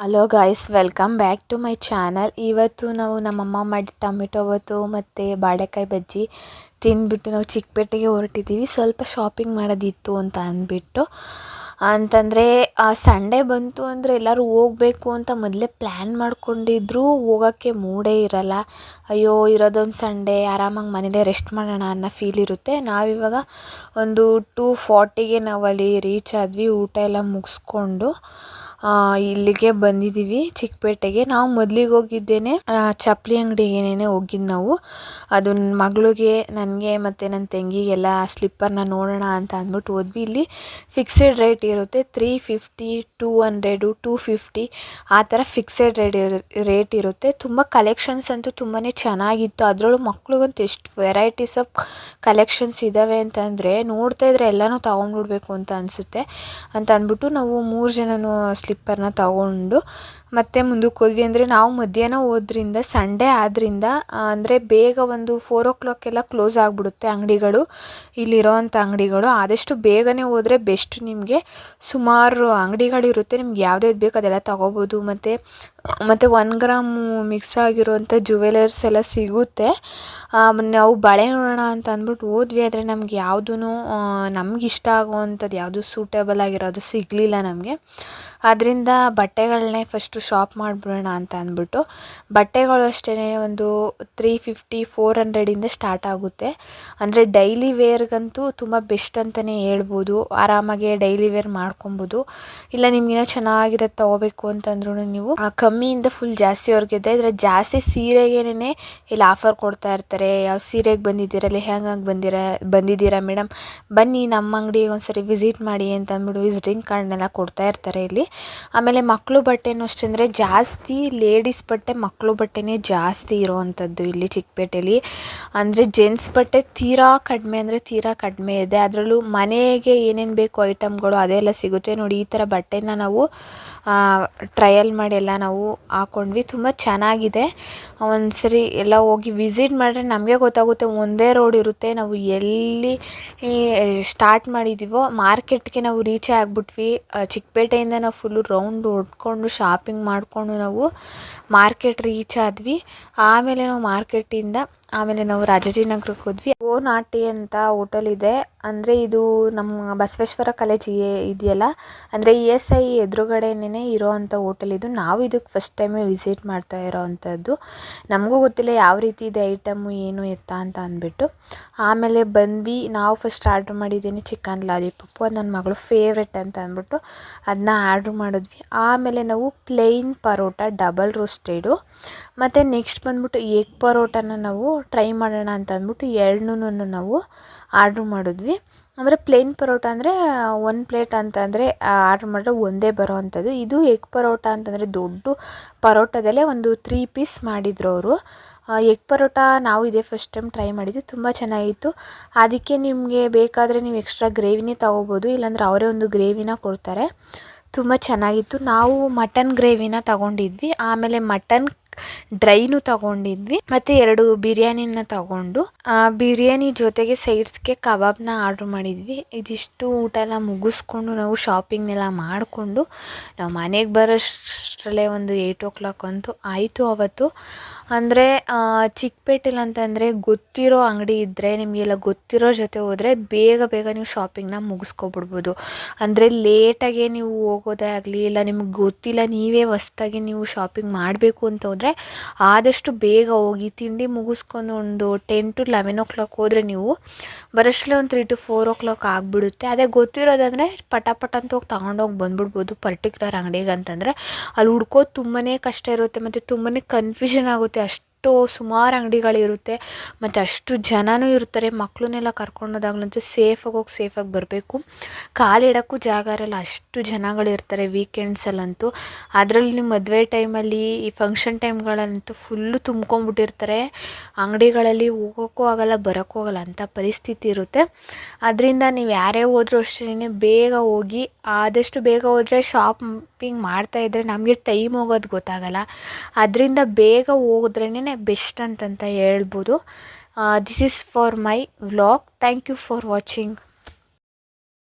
Hello guys welcome back to my channel ಇವತ್ತು ನಾವು ನಮ್ಮಮ್ಮ ಮಾಡಿ ಟೊಮೆಟೊ ಅವತ್ತು ಮತ್ತು ಬಾಳೆಕಾಯಿ ಬಜ್ಜಿ. ತಿಂದ್ಬಿಟ್ಟು ನಾವು ಚಿಕ್ಕಪೇಟೆಗೆ ಹೊರಟಿದ್ದೀವಿ. ಸ್ವಲ್ಪ ಶಾಪಿಂಗ್ ಮಾಡೋದಿತ್ತು ಅಂತ ಅಂದ್ಬಿಟ್ಟು. ಅಂತಂದರೆ ಸಂಡೇ ಬಂತು ಅಂದರೆ ಎಲ್ಲರೂ ಹೋಗ್ಬೇಕು ಅಂತ ಮೊದಲೇ ಪ್ಲ್ಯಾನ್ ಮಾಡ್ಕೊಂಡಿದ್ರು. ಹೋಗೋಕ್ಕೆ ಮೂಡೇ ಇರಲ್ಲ. ಅಯ್ಯೋ, ಇರೋದೊಂದು ಸಂಡೇ ಆರಾಮಾಗಿ ಮನೇಲೇ ರೆಸ್ಟ್ ಮಾಡೋಣ ಅನ್ನೋ ಫೀಲ್ ಇರುತ್ತೆ. ನಾವಿವಾಗ ಒಂದು ಟೂ ಫಾರ್ಟಿಗೆ ಅಲ್ಲಿ ರೀಚ್ ಆದ್ವಿ, ಊಟ ಎಲ್ಲ ಮುಗಿಸ್ಕೊಂಡು ಇಲ್ಲಿಗೆ ಬಂದಿದ್ದೀವಿ, ಚಿಕ್ಕಪೇಟೆಗೆ. ನಾವು ಮೊದಲಿಗೆ ಹೋಗಿದ್ದೇನೆ ಚಪ್ಪಲಿ ಅಂಗಡಿಗೇನೆ ಹೋಗಿದ್ದು ನಾವು. ಅದು ನನ್ನ ಮಗಳಿಗೆ ನನಗೆ ಮತ್ತು ನನ್ನ ತಂಗಿಗೆಲ್ಲ ಸ್ಲಿಪ್ಪರ್ನ ನೋಡೋಣ ಅಂತ ಅಂದ್ಬಿಟ್ಟು ಹೋದ್ವಿ. ಇಲ್ಲಿ ಫಿಕ್ಸೆಡ್ ರೇಟ್ ಇರುತ್ತೆ. Three fifty two hundred two fifty ಆ ಥರ ಫಿಕ್ಸೆಡ್ ರೇಟ್ ರೇಟ್ ಇರುತ್ತೆ. ತುಂಬ ಕಲೆಕ್ಷನ್ಸ್ ಅಂತೂ ತುಂಬಾ ಚೆನ್ನಾಗಿತ್ತು. ಅದರಲ್ಲೂ ಮಕ್ಳಿಗಂತೂ ಎಷ್ಟು ವೆರೈಟೀಸ್ ಆಫ್ ಕಲೆಕ್ಷನ್ಸ್ ಇದ್ದಾವೆ ಅಂತಂದರೆ ನೋಡ್ತಾ ಇದ್ರೆ ಎಲ್ಲನೂ ತೊಗೊಂಡ್ಬಿಡ್ಬೇಕು ಅಂತ ಅನಿಸುತ್ತೆ. ಅಂತ ಅಂದ್ಬಿಟ್ಟು ನಾವು ಮೂರು ಜನನೂ ಸ್ಲಿಪ್ಪರ್ನ ತಗೊಂಡು ಮತ್ತೆ ಮುಂದಕ್ಕೆ ಹೋದ್ವಿ ಅಂದರೆ ನಾವು ಮಧ್ಯಾಹ್ನ ಹೋದ್ರಿಂದ, ಸಂಡೇ ಆದ್ದರಿಂದ ಅಂದರೆ ಬೇಗ ಒಂದು ಫೋರ್ ಓ ಕ್ಲಾಕೆಲ್ಲ ಕ್ಲೋಸ್ ಆಗಿಬಿಡುತ್ತೆ ಅಂಗಡಿಗಳು. ಇಲ್ಲಿರೋವಂಥ ಅಂಗಡಿಗಳು. ಆದಷ್ಟು ಬೇಗನೆ ಹೋದರೆ ಬೆಸ್ಟ್ ನಿಮಗೆ. ಸುಮಾರು ಅಂಗಡಿಗಳಿರುತ್ತೆ, ನಿಮ್ಗೆ ಯಾವ್ದ್ಯಾವ್ದು ಬೇಕು ಅದೆಲ್ಲ ತಗೋಬೋದು. ಮತ್ತು ಮತ್ತು ಒನ್ ಗ್ರಾಮು ಮಿಕ್ಸ್ ಆಗಿರುವಂಥ ಜುವೆಲರ್ಸ್ ಎಲ್ಲ ಸಿಗುತ್ತೆ. ನಾವು ಬಳೆ ನೋಡೋಣ ಅಂತ ಅಂದ್ಬಿಟ್ಟು ಹೋದ್ವಿ. ಆದರೆ ನಮ್ಗೆ ಯಾವುದೂ ನಮ್ಗೆ ಇಷ್ಟ ಆಗುವಂಥದ್ದು ಯಾವುದು ಸೂಟೇಬಲ್ ಆಗಿರೋದು ಸಿಗಲಿಲ್ಲ ನಮಗೆ. ಆದ್ದರಿಂದ ಬಟ್ಟೆಗಳನ್ನೇ ಫಸ್ಟು ಶಾಪ್ ಮಾಡಿಬಿಡೋಣ ಅಂತ ಅಂದ್ಬಿಟ್ಟು ಬಟ್ಟೆಗಳು ಅಷ್ಟೇ ಒಂದು ತ್ರೀ ಫಿಫ್ಟಿ ಫೋರ್ ಹಂಡ್ರೆಡಿಂದ ಸ್ಟಾರ್ಟ್ ಆಗುತ್ತೆ. ಅಂದರೆ ಡೈಲಿ ವೇರ್ಗಂತೂ ತುಂಬ ಬೆಸ್ಟ್ ಅಂತಲೇ ಹೇಳ್ಬೋದು. ಆರಾಮಾಗೆ ಡೈಲಿ ವೇರ್ ಮಾಡ್ಕೊಬೋದು. ಇಲ್ಲ ನಿಮ್ಗಿನ್ನ ಚೆನ್ನಾಗಿರೋದು ತೊಗೋಬೇಕು ಅಂತಂದ್ರೂ ನೀವು ಕಮ್ಮಿಯಿಂದ ಫುಲ್ ಜಾಸ್ತಿವರೆಗೂ ಇದೆ. ಇದರ ಜಾಸ್ತಿ ಸೀರೆಗೇನೆ ಇಲ್ಲಿ ಆಫರ್ ಕೊಡ್ತಾ ಇರ್ತಾರೆ. ಯಾವ ಸೀರೆಗೆ ಬಂದಿದ್ದೀರಾ, ಲೆಹಂಗಾಗೆ ಬಂದಿರ, ಬಂದಿದ್ದೀರಾ ಮೇಡಮ್ ಬನ್ನಿ ನಮ್ಮ ಅಂಗಡಿಗೆ ಒಂದ್ಸರಿ ವಿಸಿಟ್ ಮಾಡಿ ಅಂತ ಅಂದ್ಬಿಟ್ಟು ವಿಸಿಟಿಂಗ್ ಕಾರ್ಡ್ನೆಲ್ಲ ಕೊಡ್ತಾ ಇರ್ತಾರೆ ಇಲ್ಲಿ. ಆಮೇಲೆ ಮಕ್ಕಳು ಬಟ್ಟೆನೂ ಅಷ್ಟೇ ಅಂದರೆ ಜಾಸ್ತಿ ಲೇಡೀಸ್ ಬಟ್ಟೆ ಮಕ್ಕಳು ಬಟ್ಟೆನೇ ಜಾಸ್ತಿ ಇರೋವಂಥದ್ದು ಇಲ್ಲಿ ಚಿಕ್ಕಪೇಟೆಯಲ್ಲಿ ಅಂದರೆ ಜೆಂಟ್ಸ್ ಬಟ್ಟೆ ತೀರಾ ಕಡಿಮೆ ಅಂದರೆ ತೀರಾ ಕಡಿಮೆ ಇದೆ. ಅದರಲ್ಲೂ ಮನೆಗೆ ಏನೇನು ಬೇಕು ಐಟಮ್ಗಳು ಅದೆಲ್ಲ ಸಿಗುತ್ತೆ. ನೋಡಿ, ಈ ಥರ ಬಟ್ಟೆನ ನಾವು ಟ್ರಯಲ್ ಮಾಡಿ ಎಲ್ಲ ನಾವು ಹಾಕ್ಕೊಂಡ್ವಿ ತುಂಬ ಚೆನ್ನಾಗಿದೆ. ಒಂದ್ಸರಿ ಎಲ್ಲ ಹೋಗಿ ವಿಸಿಟ್ ಮಾಡಿದ್ರೆ ನಮಗೆ ಗೊತ್ತಾಗುತ್ತೆ ಒಂದೇ ರೋಡ್ ಇರುತ್ತೆ. ನಾವು ಎಲ್ಲಿ ಸ್ಟಾರ್ಟ್ ಮಾಡಿದ್ದೀವೋ ಮಾರ್ಕೆಟ್ಗೆ ನಾವು ರೀಚೇ ಆಗಿಬಿಟ್ವಿ. ಚಿಕ್ಕಪೇಟೆಯಿಂದ ನಾವು ಫುಲ್ಲು ರೌಂಡ್ ಹೊಡ್ಕೊಂಡು ಶಾಪಿಂಗ್ ಮಾಡಿಕೊಂಡು ನಾವು ಮಾರ್ಕೆಟ್ ರೀಚ್ ಆದ್ವಿ. ಆಮೇಲೆ ನಾವು ಮಾರ್ಕೆಟಿಂದ ಆಮೇಲೆ ನಾವು ರಾಜಾಜಿನಗರಕ್ಕೆ ಹೋದ್ವಿ. ಓ ನಾಟಿ ಅಂತ ಹೋಟೆಲ್ ಇದೆ. ಅಂದರೆ ಇದು ನಮ್ಮ ಬಸವೇಶ್ವರ ಕಾಲೇಜ್ ಇದೆಯಲ್ಲ? ಅಂದರೆ ಇ ಎಸ್ ಐ ಎದುರುಗಡೆನೇ ಇರೋವಂಥ ಹೋಟೆಲ್ ಇದು. ನಾವು ಇದಕ್ಕೆ ಫಸ್ಟ್ ಟೈಮೇ ವಿಸಿಟ್ ಮಾಡ್ತಾ ಇರೋವಂಥದ್ದು ನಮಗೂ ಗೊತ್ತಿಲ್ಲ ಯಾವ ರೀತಿ ಇದೆ ಐಟಮು ಏನು ಎತ್ತ ಅಂತ ಅಂದ್ಬಿಟ್ಟು. ಆಮೇಲೆ ಬಂದ್ವಿ. ನಾವು ಫಸ್ಟ್ ಆರ್ಡ್ರ್ ಮಾಡಿದ್ದೀನಿ ಚಿಕನ್ ಲಾಲಿಪಪ್ಪು ಅದು ನನ್ನ ಮಗಳು ಫೇವ್ರೆಟ್ ಅಂತ ಅಂದ್ಬಿಟ್ಟು ಅದನ್ನ ಆರ್ಡ್ರ್ ಮಾಡಿದ್ವಿ. ಆಮೇಲೆ ನಾವು ಪ್ಲೇನ್ ಪರೋಟ ಡಬಲ್ ರೋಸ್ಟೆಡು ಮತ್ತು ನೆಕ್ಸ್ಟ್ ಬಂದ್ಬಿಟ್ಟು ಎಗ್ ಪರೋಟನ ನಾವು ಟ್ರೈ ಮಾಡೋಣ ಅಂತ ಅಂದ್ಬಿಟ್ಟು ಎರಡನ್ನೂ ನಾವು ಆರ್ಡ್ರ್ ಮಾಡಿದ್ವಿ. ಅಂದರೆ ಪ್ಲೇನ್ ಪರೋಟ ಅಂದರೆ ಒಂದು ಪ್ಲೇಟ್ ಅಂತಂದರೆ ಆರ್ಡ್ರ್ ಮಾಡಿದ್ರೆ ಒಂದೇ ಬರೋ ಅಂಥದ್ದು. ಇದು ಎಗ್ ಪರೋಟ ಅಂತಂದರೆ ದೊಡ್ಡ ಪರೋಟದಲ್ಲೇ ಒಂದು ತ್ರೀ ಪೀಸ್ ಮಾಡಿದ್ರು ಅವರು. ಎಗ್ ಪರೋಟ ನಾವು ಇದೇ ಫಸ್ಟ್ ಟೈಮ್ ಟ್ರೈ ಮಾಡಿದ್ವಿ ತುಂಬ ಚೆನ್ನಾಗಿತ್ತು. ಅದಕ್ಕೆ ನಿಮಗೆ ಬೇಕಾದರೆ ನೀವು ಎಕ್ಸ್ಟ್ರಾ ಗ್ರೇವಿನೇ ತೊಗೋಬೋದು. ಇಲ್ಲಾಂದ್ರೆ ಅವರೇ ಒಂದು ಗ್ರೇವಿನ ಕೊಡ್ತಾರೆ. ತುಂಬ ಚೆನ್ನಾಗಿತ್ತು. ನಾವು ಮಟನ್ ಗ್ರೇವಿನ ತಗೊಂಡಿದ್ವಿ. ಆಮೇಲೆ ಮಟನ್ ಡ್ರೈನು ತಗೊಂಡಿದ್ವಿ, ಮತ್ತು ಎರಡು ಬಿರಿಯಾನಿನ ತಗೊಂಡು ಬಿರಿಯಾನಿ ಜೊತೆಗೆ ಸೈಡ್ಸ್ಗೆ ಕಬಾಬ್ನ ಆರ್ಡ್ರ್ ಮಾಡಿದ್ವಿ. ಇದಿಷ್ಟು ಊಟ ಎಲ್ಲ ಮುಗಿಸ್ಕೊಂಡು ನಾವು ಶಾಪಿಂಗ್ನೆಲ್ಲ ಮಾಡಿಕೊಂಡು, ನಾವು ಮನೆಗೆ ಬರೋಷ್ಟರಲ್ಲೇ ಒಂದು ಏಯ್ಟ್ ಓ ಕ್ಲಾಕ್ ಅಂತೂ ಆಯಿತು ಅವತ್ತು. ಅಂದರೆ ಚಿಕ್ಕಪೇಟೆಲಿ ಅಂತಂದರೆ ಗೊತ್ತಿರೋ ಅಂಗಡಿ ಇದ್ದರೆ ನಿಮಗೆಲ್ಲ ಗೊತ್ತಿರೋ ಜೊತೆ ಹೋದರೆ ಬೇಗ ಬೇಗ ನೀವು ಶಾಪಿಂಗ್ನ ಮುಗಿಸ್ಕೊಬಿಡ್ಬೋದು. ಅಂದರೆ ಲೇಟಾಗೆ ನೀವು ಹೋಗೋದೇ ಆಗಲಿ, ಇಲ್ಲ ನಿಮ್ಗೆ ಗೊತ್ತಿಲ್ಲ, ನೀವೇ ಹೊಸ್ದಾಗಿ ನೀವು ಶಾಪಿಂಗ್ ಮಾಡಬೇಕು ಅಂತ ಹೋದರೆ ಆದಷ್ಟು ಬೇಗ ಹೋಗಿ ತಿಂಡಿ ಮುಗಿಸ್ಕೊಂಡು ಒಂದು ten to eleven o'clock ಹೋದರೆ ನೀವು ಬರೋಷ್ಟರಲ್ಲೇ ಒಂದು three to four o'clock ಆಗಿಬಿಡುತ್ತೆ. ಅದೇ ಗೊತ್ತಿರೋದಂದರೆ ಪಟ ಪಟ ಅಂತ ಹೋಗಿ ತಗೊಂಡೋಗಿ ಬಂದ್ಬಿಡ್ಬೋದು ಪರ್ಟಿಕ್ಯುಲರ್ ಅಂಗಡಿಗೆ ಅಂತಂದರೆ. ಅಲ್ಲಿ ಹುಡ್ಕೋದು ತುಂಬಾ ಕಷ್ಟ ಇರುತ್ತೆ ಮತ್ತು ತುಂಬಾ ಕನ್ಫ್ಯೂಷನ್ ಆಗುತ್ತೆ ಅಷ್ಟು ಸುಮಾರು ಅಂಗಡಿಗಳಿರುತ್ತೆ. ಮತ್ತು ಅಷ್ಟು ಜನನೂ ಇರ್ತಾರೆ. ಮಕ್ಕಳನ್ನೆಲ್ಲ ಕರ್ಕೊಂಡೋದಾಗ್ಲಂತೂ ಸೇಫಾಗಿ ಹೋಗಿ ಸೇಫಾಗಿ ಬರಬೇಕು. ಕಾಲಿಡೋಕ್ಕೂ ಜಾಗ ಇರಲ್ಲ. ಅಷ್ಟು ಜನಗಳಿರ್ತಾರೆ ವೀಕೆಂಡ್ಸಲ್ಲಂತೂ ಅದರಲ್ಲಿ ಮದುವೆ ಟೈಮಲ್ಲಿ ಈ ಫಂಕ್ಷನ್ ಟೈಮ್ಗಳಂತೂ ಫುಲ್ಲು ತುಂಬ್ಕೊಂಬಿಟ್ಟಿರ್ತಾರೆ ಅಂಗಡಿಗಳಲ್ಲಿ ಹೋಗೋಕ್ಕೂ ಆಗಲ್ಲ, ಬರೋಕ್ಕೂ ಆಗಲ್ಲ. ಅಂಥ ಪರಿಸ್ಥಿತಿ ಇರುತ್ತೆ. ಅದರಿಂದ ನೀವು ಯಾರೇ ಹೋದರೂ ಅಷ್ಟೇ ಬೇಗ ಹೋಗಿ, ಆದಷ್ಟು ಬೇಗ ಹೋದರೆ ಶಾಪಿಂಗ್ ಮಾಡ್ತಾಯಿದ್ರೆ ನಮಗೆ ಟೈಮ್ ಹೋಗೋದು ಗೊತ್ತಾಗಲ್ಲ. ಅದರಿಂದ ಬೇಗ ಹೋದ್ರೇನೆ ಬೆಸ್ಟ್ ಅಂತಂತ ಹೇಳ್ಬೋದು. This is for my vlog thank you for watching